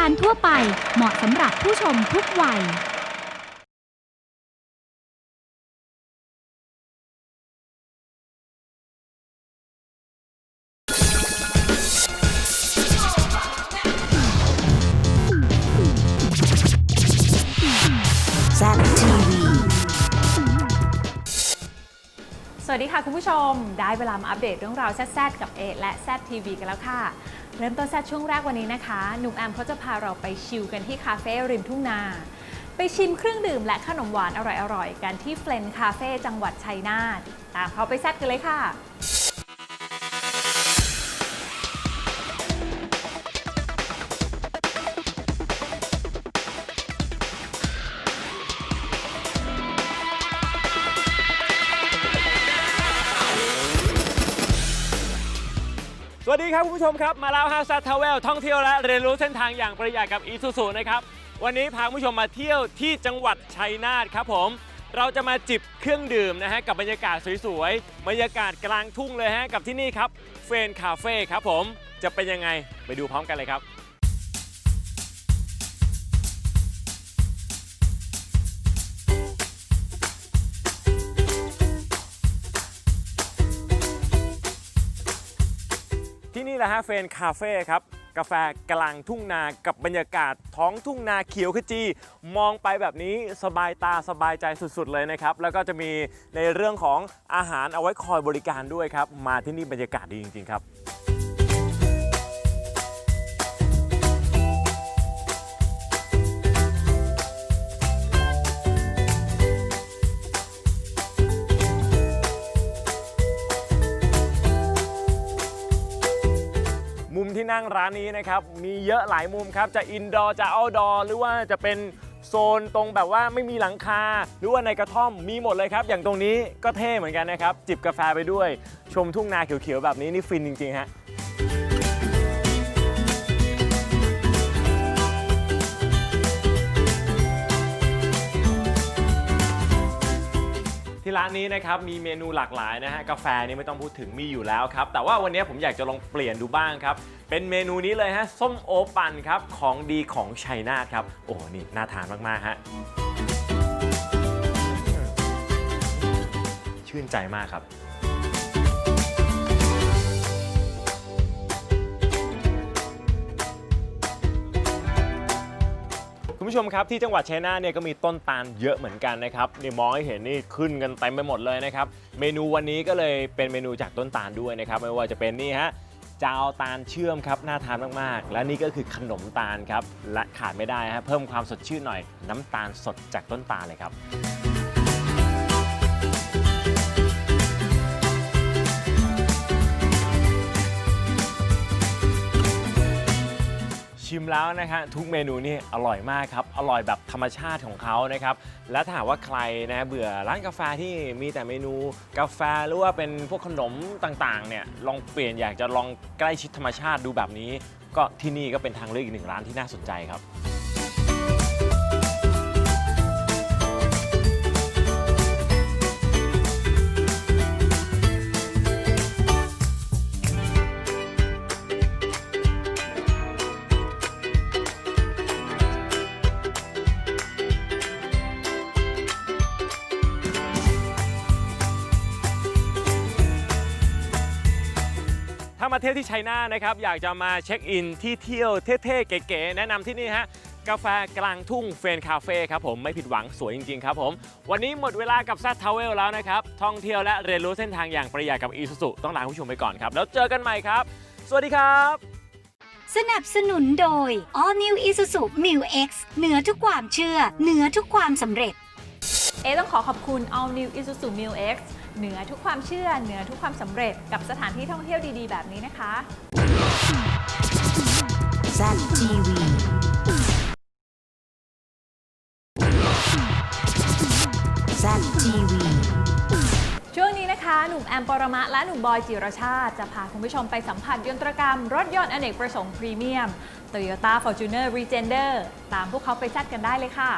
การทั่วไปเหมาะสำหรับผู้ชมทุกวัยแซบทีวีสวัสดีค่ะคุณผู้ชม ได้เวลามาอัปเดตเรื่องราวแซดๆกับเอและแซดทีวีกันแล้วค่ะ เริ่มต้นแซดช่วงแรกวันนี้นะคะ หนุ่มแอมเขาจะพาเราไปชิลกันที่คาเฟ่ริมทุ่งนา ไปชิมเครื่องดื่มและขนมหวานอร่อยๆ กันที่เฟลนคาเฟ่จังหวัดชัยนาทตามเขาไปแซดกันเลยค่ะ ดีครับคุณผู้ชมครับ มาแล้วฮาซัทาวเวลท่องเที่ยวและเรียนรู้เส้นทางอย่างประหยัดกับอีซูซูนะครับวันนี้พาคุณผู้ชมมาเที่ยวที่จังหวัดชัยนาทครับผม เราจะมาจิบเครื่องดื่มนะฮะกับบรรยากาศสวยๆบรรยากาศกลางทุ่งเลยฮะกับที่นี่ครับเฟรนคาเฟ่ครับผมจะเป็นยังไงไปดูพร้อมกันเลยครับ แหละฮะเฟรนคาเฟ่ครับกาแฟกลางทุ่งนากับบรรยากาศท้องทุ่งนาเขียวขจี มองไปแบบนี้สบายตาสบายใจสุดๆเลยนะครับ แล้วก็จะมีในเรื่องของอาหารเอาไว้คอยบริการด้วยครับ มาที่นี่บรรยากาศดีจริงๆครับ นั่งร้านนี้นะครับมีเยอะหลายมุมครับจะอินดอร์จะเอาดอร์หรือว่าจะเป็นโซนตรงแบบว่าไม่มีหลังคา หรือว่าในกระท่อมมีหมดเลยครับ อย่างตรงนี้ก็เท่เหมือนกันนะครับ จิบกาแฟไปด้วย ชมทุ่งนาเขียวๆแบบนี้นี่ฟินจริงๆฮะ ร้านนี้นะครับมีเมนูหลากหลายนะฮะกาแฟนี่ไม่ต้องพูดถึงมีอยู่แล้วครับแต่ว่าวันนี้ผมอยากจะลองเปลี่ยนดูบ้างครับเป็นเมนูนี้เลยฮะส้มโอปั่นครับของดีของชัยนาทครับโอ้โหนี่น่าทานมากๆฮะชื่นใจมากครับ ผู้ชมครับที่จังหวัดชัยนาทเนี่ยก็มีต้นตาลเยอะเหมือนกันนะครับนี่มองให้เห็นนี่ขึ้นกันเต็มไปหมดเลยนะครับเมนูวันนี้ก็เลยเป็นเมนูจากต้นตาลด้วยนะครับไม่ว่าจะเป็นนี่ฮะจาวตาลเชื่อมครับน่าทานมากๆ และนี่ก็คือขนมตาลครับและขาดไม่ได้ฮะเพิ่มความสดชื่นหน่อย น้ำตาลสดจากต้นตาลเลยครับ ชิมแล้วนะฮะทุกเมนูนี่อร่อยมากครับ อร่อยแบบธรรมชาติของเขานะครับ และถ้าหากว่าใครนะเบื่อร้านกาแฟที่มีแต่เมนูกาแฟหรือว่าเป็นพวกขนมต่างๆเนี่ยลองเปลี่ยนอยากจะลองใกล้ชิดธรรมชาติดูแบบนี้ ก็ที่นี่ก็เป็นทางเลือกอีกหนึ่งร้านที่น่าสนใจครับ มาเที่ยวที่ชัยนาทนะครับ อยากจะมาเช็คอินที่เที่ยวเท่ๆเก๋ๆแนะนำที่นี่ฮะกาแฟกลางทุ่งเฟรนคาเฟ่ครับผมไม่ผิดหวังสวยจริง ๆ ครับผม วันนี้หมดเวลากับซั t ทาวเวลแล้วนะครับ ท่องเที่ยวและเรียนรู้เส้นทางอย่างประหยัดกับอีซูซูต้องลาคุณผู้ชมไปก่อนครับ แล้วเจอกันใหม่ครับ สวัสดีครับ สนับสนุนโดย All New Isuzu Mu X เหนือทุกความเชื่อ เหนือทุกความสำเร็จ เอต้องขอขอบคุณ All New Isuzu Mu X เหนือทุกความเชื่อเหนือทุกความสำเร็จกับสถานที่ท่องเที่ยวดีๆ แบบนี้นะคะแซบทีวีแซบทีวีช่วงนี้นะคะ หนุ่มแอมปรมะและหนุ่มบอยจิรชาติ จะพาคุณผู้ชมไปสัมผัสยนตรกรรม รถยนต์อเนกประสงค์พรีเมียม Toyota Fortuner Regender ตามพวกเขาไปแซดกันได้เลยค่ะ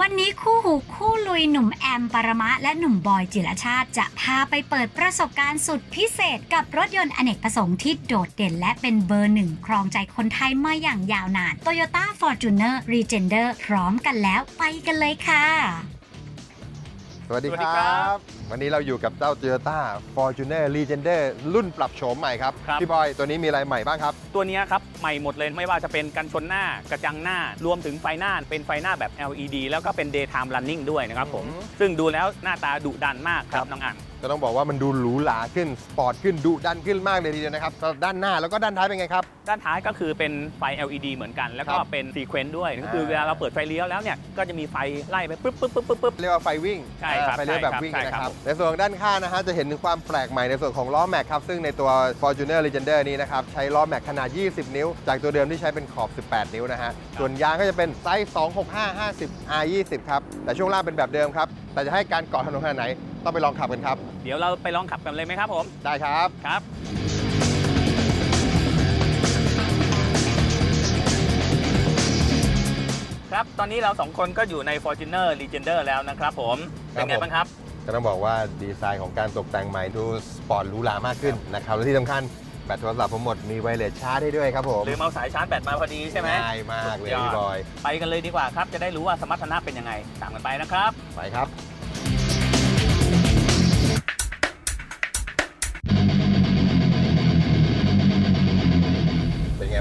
วันนี้คู่หูคู่ลุยหนุ่มแอมปรมะและหนุ่มบอยจิรชาติ จะพาไปเปิดประสบการณ์สุดพิเศษกับรถยนต์อเนกประสงค์ที่โดดเด่นและเป็นเบอร์หนึ่งครองใจคนไทยมาอย่างยาวนาน Toyota Fortuner Regender พร้อมกันแล้วไปกันเลยค่ะ สวัสดีสวัสคดีรครัับวันนี้เราอยู่กับเจ้า Toyota Fortuner Legender รุ่นปรับโฉมใหม่ครับ ครับ พี่บอย ตัวนี้มีอะไรใหม่บ้างครับ ตัวเนี้ยครับใหม่หมดเลยไม่ว่าจะเป็นกันชนหน้ากระจังหน้ารวมถึงไฟหน้าเป็นไฟหน้าแบบ LED แล้วก็เป็น daytime running ด้วยนะครับผม อืมซึ่งดูแล้วหน้าตาดุดันมากครับน้องอัน จะต้องบอกว่ามันดูหรูหราขึ้น สปอร์ตขึ้นดุดันขึ้นมากเลยทีเดียวนะครับสำหรับด้านหน้าแล้วก็ด้านท้ายเป็นไงครับ ด้านท้ายก็คือเป็นไฟ LED เหมือนกัน แล้วก็ครับเป็นซีเควนต์ด้วย ก็คืออ่าเวลาเราเปิดไฟเลี้ยวแล้วเนี่ย ก็จะมีไฟไล่ไปปึ๊บปึ๊บปึ๊บปึ๊บปึ๊บ เรียกว่าไฟวิ่งใช่ครับไฟเลี้ยวแบบวิ่งใช่นะคครัรับบในส่วนของด้านข้างนะฮะจะเห็นถึงความแปลกใหม่ในส่วนของล้อแม็กครับ ซึ่งในตัว Fortuner Legender นี้นะครับ ใช้ล้อแม็กขนาด 20 นิ้ว จากตัวเดิมที่ใช้เป็นขอบ 18 นิ้วนะฮะ ส่วนยางก็จะเป็นไซส์ 265 50 R20 ครับ แต่ช่วงล่างเป็นแบบเดิมครับ แต่จะให้การเกาะถนนขนาดไหน ต้องไปลองขับกันครับ เดี๋ยวเราไปลองขับกันเลยไหมครับผม ได้ครับ ครับ ครับตอนนี้เราสองคนก็อยู่ใน Fortuner Legender แล้วนะครับผมเป็นไงครับผมบ้างครับ ก็ต้องบอกว่าดีไซน์ของการตกแต่งใหม่ดูสปอร์ตหรูหรามากขึ้นนะครับและที่สำคัญแบตโทรศัพท์ผมหมดมีไวเลสชาร์จได้ด้วยครับผมหรือเอาสายชาร์จแบตมาพอดีใช่ไหม ง่ายมากเลยสุดยอด พี่บอย ไปกันเลยดีกว่าครับ จะได้รู้ว่าสมรรถนะเป็นยังไง ตามกันไปนะครับ ไปครับ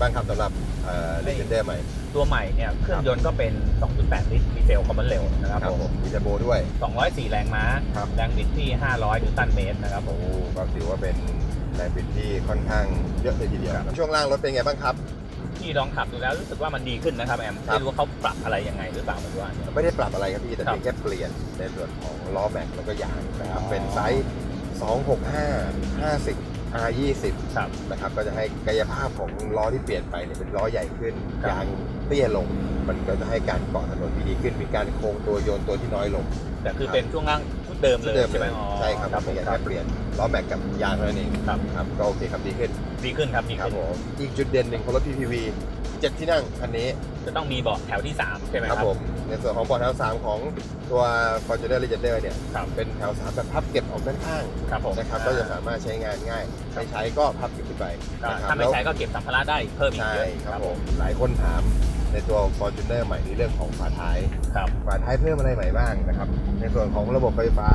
บ้างครับสำหรับเลเจนเดอร์ใหม่ ตัวใหม่เนี่ยเครื่องยนต์ก็เป็น 2.8 ลิตรดีเซลคอมมอนเร็วนะครับผมมีเทอร์โบด้วย 204 แรงม้า ครับ แรงบิดที่ 500 นิวตันเมตรนะครับผมโอ้ก็ถือว่าเป็นแรงบิดที่ค่อนข้างเยอะเลยทีเดียวช่วงล่างรถเป็นไงบ้างครับ ที่ลองขับดูแล้วรู้สึกว่ามันดีขึ้นนะครับแอมครับ ไม่รู้ว่าเขาปรับอะไรยังไงหรือเปล่าไม่รู้ว่าไม่ได้ปรับอะไรครับพี่แต่ครับเพียงแค่เปลี่ยนในส่วนของล้อแม็กแล้วก็ยางนะครับอ๋อเป็นไซส์ 265 50 R20 ครับนะครับก็จะให้กายภาพของล้อที่เปลี่ยนไปเนี่ยเป็นล้อใหญ่ขึ้นครับ ยางเตี้ยลง มันก็จะให้การเกาะถนนที่ดีขึ้น มีการโค้งตัวโยนตัวที่น้อยลงแต่คือเป็นช่วงล่างชุดเดิมเลยเดิมใช่ไหมเลยอ๋อใช่ครับครับผเพีมยงครัแค่บ เปลี่ยนล้อแม็กกับยางเท่านั้นเองครับ ครับก็โอเคครับดีขึ้นดีขึ้นครับดีครับขึ้นผมอีกจุดเด่นหนึ่งของรถ PPV 7 ที่นั่งคันนี้จะต้องมีเบาะแถวที่ 3 ใช่ไหมคครัรับบผมในส่วนของเบาะแถว 3 ของตัว Fortuner Legender เนี่ยครับเป็นแถว 3 แบบพับเก็บออกด้านข้างครับผมนะครับก็จะสามารถใช้งานง่ายไม่ใช้ก็พับเก็บขึ้นไปก็นะครับถ้าไม่ใช้ก็เก็บสัมภาระได้เพิ่มอีกใช่เยอะครับผมหลายคนถามในตัว Fortuner ใหม่ในเรื่องของฝาท้าย ครับ ฝาท้ายเพิ่มอะไรใหม่บ้างนะครับ ในส่วนของระบบไฟฟ้า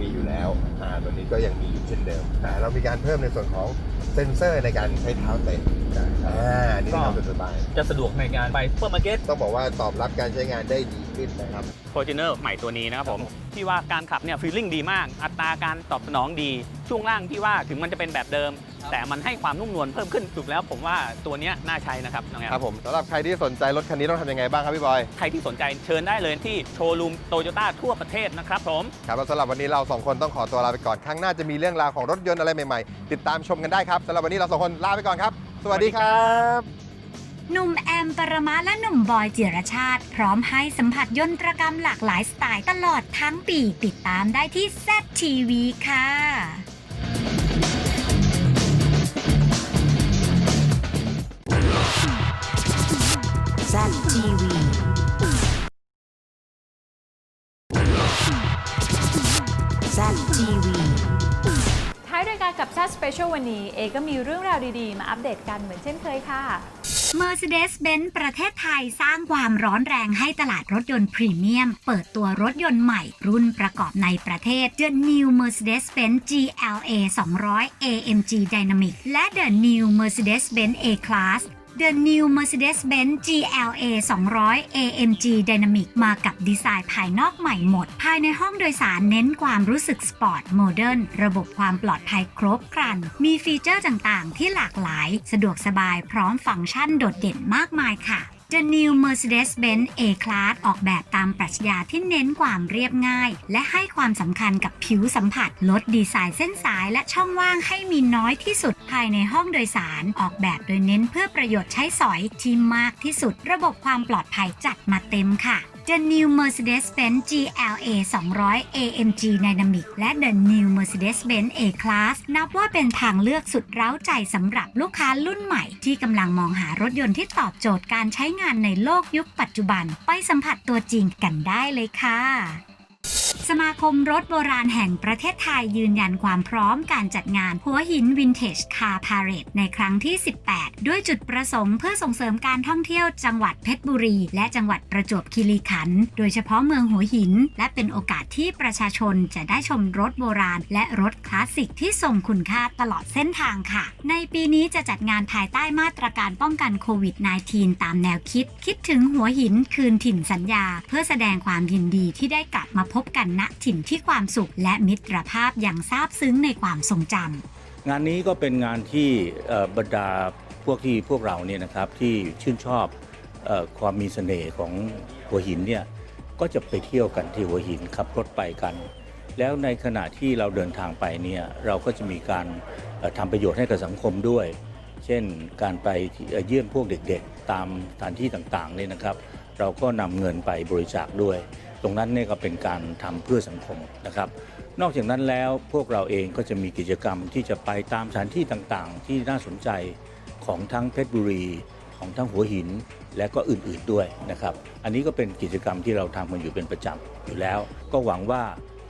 มีอยู่แล้วอ่าตัวนี้ก็ยังมีอยู่เช่นเดิมแต่เรามีการเพิ่มในส่วนของ เซ็นเซอร์ในการใช้เท้าเตะอ่าอันนี่ก็ทำสบายจะสะดวกในการไปเพื่อมาร์เก็ตต้องบอกว่าตอบรับการใช้งานได้ดีขึ้นนะครับ f o r t u n e r ใหม่ตัวนี้นะครับผมที่ว่าการขับเนี่ยฟีลลิ่งดีมาก อัตราการตอบสนองดี ช่วงล่างที่ว่าถึงมันจะเป็นแบบเดิม แต่มันให้ความนุ่มนวลเพิ่มขึ้นสุดแล้วผมว่าตัวเนี้ยน่าใช้นะครับน้องแอมครับผมสำหรับใครที่สนใจรถคันนี้ต้องทำยังไงบ้างครับพี่บอย ใครที่สนใจเชิญได้เลยที่โชว์รูมโตโยต้าทั่วประเทศนะครับผม ครับแล้วสำหรับวันนี้เราสองคนต้องขอตัวลาไปก่อนครั้งหน้าจะมีเรื่องราวของรถยนต์อะไรใหม่ๆ ติดตามชมกันได้ครับสำหรับวันนี้เราสองคนลาไปก่อนครับ สวัสดีครับ หนุ่มแอมปรมะและหนุ่มบอยจิรชาติ พร้อมให้สัมผัสยนตรกรรมหลากหลายสไตล์ตลอดทั้งปีติดตามได้ที่ ZTV ค่ะ ZTV. ZTV. ท้ายรายการกับ Chat Special วันนี้ เอก็มีเรื่องราวดีๆ มาอัปเดตกันเหมือนเช่นเคยค่ะ Mercedes-Benz ประเทศไทยสร้างความร้อนแรงให้ตลาดรถยนต์พรีเมียม เปิดตัวรถยนต์ใหม่รุ่นประกอบในประเทศ The New Mercedes-Benz GLA 200 AMG Dynamic และ The New Mercedes-Benz A-Class The New Mercedes-Benz GLA 200 AMG Dynamic มากับดีไซน์ภายนอกใหม่หมด ภายในห้องโดยสารเน้นความรู้สึกสปอร์ตโมเดิร์นระบบความปลอดภัยครบครัน มีฟีเจอร์ต่างๆ ที่หลากหลาย สะดวกสบายพร้อมฟังก์ชันโดดเด่นมากมายค่ะ The New Mercedes-Benz A-Class ออกแบบตามปรัชญาที่เน้นความเรียบง่าย และให้ความสำคัญกับผิวสัมผัส ลดดีไซน์เส้นสายและช่องว่างให้มีน้อยที่สุดภายในห้องโดยสาร ออกแบบโดยเน้นเพื่อประโยชน์ใช้สอยที่มากที่สุด ระบบความปลอดภัยจัดมาเต็มค่ะ The New Mercedes-Benz GLA 200 AMG Dynamic และ The New Mercedes-Benz A-Class นับว่าเป็นทางเลือกสุดเร้าใจสำหรับลูกค้ารุ่นใหม่ ที่กำลังมองหารถยนต์ที่ตอบโจทย์การใช้งานในโลกยุคปัจจุบัน ไปสัมผัสตัวจริงกันได้เลยค่ะ สมาคมรถโบราณแห่งประเทศไทยยืนยันความพร้อมการจัดงานหัวหินวินเทจคาร์พาเรดในครั้งที่ 18 ด้วยจุดประสงค์เพื่อส่งเสริมการท่องเที่ยวจังหวัดเพชรบุรี และจังหวัดประจวบคีรีขันธ์โดยเฉพาะเมืองหัวหิน และเป็นโอกาสที่ประชาชนจะได้ชมรถโบราณ และรถคลาสสิกที่ทรงคุณค่าตลอดเส้นทางค่ะ ในปีนี้จะจัดงานภายใต้มาตรการป้องกันโควิด -19 ตามแนวคิด คิดถึงหัวหินคืนถิ่นสัญญา เพื่อแสดงความยินดีที่ได้กลับมาพบกันณถิ่นที่ความสุขและมิตรภาพอย่างซาบซึ้งในความทรงจำงานนี้ก็เป็นงานที่บรรดาพวกที่พวกเราเนี่ยนะครับที่ชื่นชอบอความมีเสน่ห์ของหัวหินเนี่ยก็จะไปเที่ยวกันที่หัวหินขับรถไปกัน แล้วในขณะที่เราเดินทางไปเนี่ยเราก็จะมีการเอ่อทำประโยชน์ให้กับสังคมด้วย เช่นการไปเอ่อเยี่ยมพวกเด็กๆ ตามสถานที่ต่างๆเนี่ยนะครับ เราก็นำเงินไปบริจาคด้วย ตรงนั้นเนี่ยก็เป็นการทำเพื่อสังคมนะครับ นอกจากนั้นแล้วพวกเราเองก็จะมีกิจกรรมที่จะไปตามสถานที่ต่างๆ ที่น่าสนใจของทั้งเพชรบุรี ของทั้งหัวหินและก็อื่นๆด้วยนะครับ อันนี้ก็เป็นกิจกรรมที่เราทำกันอยู่เป็นประจำอยู่แล้ว ก็หวังว่า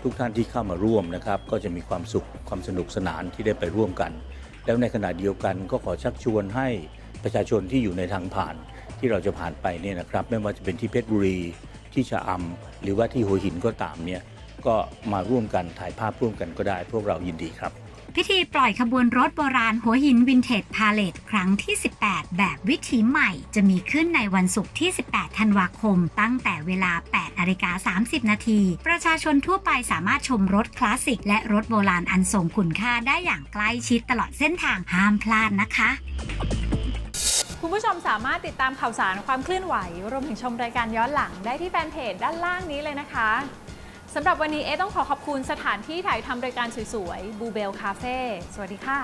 ทุกท่านที่เข้ามาร่วมนะครับ ก็จะมีความสุขความสนุกสนานที่ได้ไปร่วมกัน แล้วในขณะเดียวกันก็ขอชักชวนให้ประชาชนที่อยู่ในทางผ่านที่เราจะผ่านไปเนี่ยนะครับ ไม่ว่าจะเป็นที่เพชรบุรี ที่ชะอำหรือว่าที่หัวหินก็ตามเนี่ยก็มาร่วมกันถ่ายภาพร่วมกันก็ได้ พวกเรายินดีครับ พิธีปล่อยขบวนรถโบราณหัวหินวินเทจพาเลทครั้งที่ 18 แบบวิถีใหม่ จะมีขึ้นในวันศุกร์ที่ 18 ธันวาคม ตั้งแต่เวลา 8นาฬิกา30 นาที ประชาชนทั่วไปสามารถชมรถคลาสสิก และรถโบราณอันทรงคุณค่าได้อย่างใกล้ชิดตลอดเส้นทางห้ามพลาดนะคะ คุณผู้ชมสามารถติดตามข่าวสารความเคลื่อนไหว รวมถึงชมรายการย้อนหลังได้ที่แฟนเพจด้านล่างนี้เลยนะคะสำหรับวันนี้เอต้องขอขอบคุณสถานที่ถ่ายทำรายการสวยๆบูเบลคาเฟ่สวัสดีค่ะ